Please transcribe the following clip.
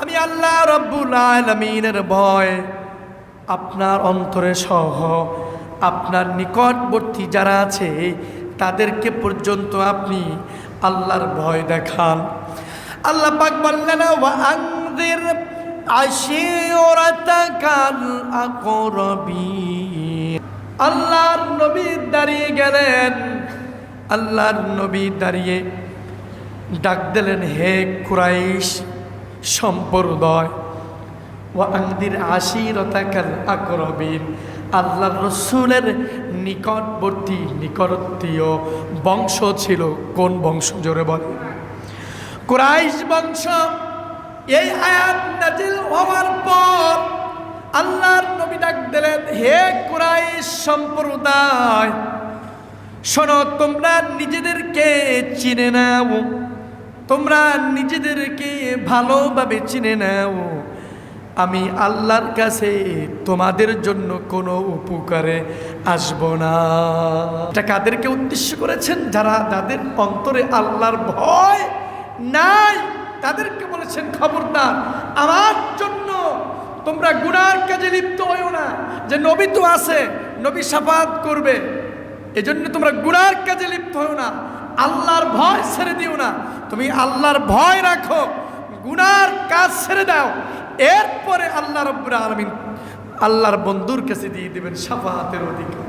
আমি আল্লাহ রব্বুল আলমিনের ভয়, আপনার অন্তরে সহ আপনার নিকটবর্তী যারা আছে, তাদেরকে পর্যন্ত আপনি আল্লাহর ভয় দেখান। আল্লাহ পাক বললেন আকরাবিন আল্লাহর নবী দাঁড়িয়ে গেলেন। আল্লাহর নবী দাঁড়িয়ে ডাক দিলেন, হে কুরাইশ সম্প্রদায়। ও আংদির আশিরতাকাল আকরবিন। আল্লাহ রসুলের নিকটবর্তী, নিকটত্বীয় বংশ ছিল কোন বংশ? জোরে বলে কুরাইশ বংশ। এই আয়াত নাজিল হওয়ার পর আল্লাহর নবী ডাক দিলেন, হে কুরাইশ সম্প্রদায়, শোনো, তোমরা নিজেদেরকে চিনে নাও। তোমরা নিজেদেরকে ভালোভাবে চিনে নাও। আমি আল্লাহর কাছে তোমাদের জন্য কোনো উপকারে আসব না। এটা কাদেরকে উদ্দেশ্য করেছেন? যারা যাদের অন্তরে আল্লাহর ভয় নাই, তাদেরকে বলেছেন, খবরদার, আমার জন্য তোমরা গুনার কাজে লিপ্ত হইও না। যে নবী তো আছে, নবী সাফাত করবে। এজন্য তোমরা গুনার কাজে লিপ্ত হও না। আল্লাহর ভয় ছেড়ে দিও না। তুমি আল্লাহর ভয় রাখো, গুনার কাজ ছেড়ে দাও। এরপরে আল্লাহ রব্বুর আলমিন আল্লাহর বন্ধুর কাছে দিয়ে দেবেন সাফাহাতের অধিকার।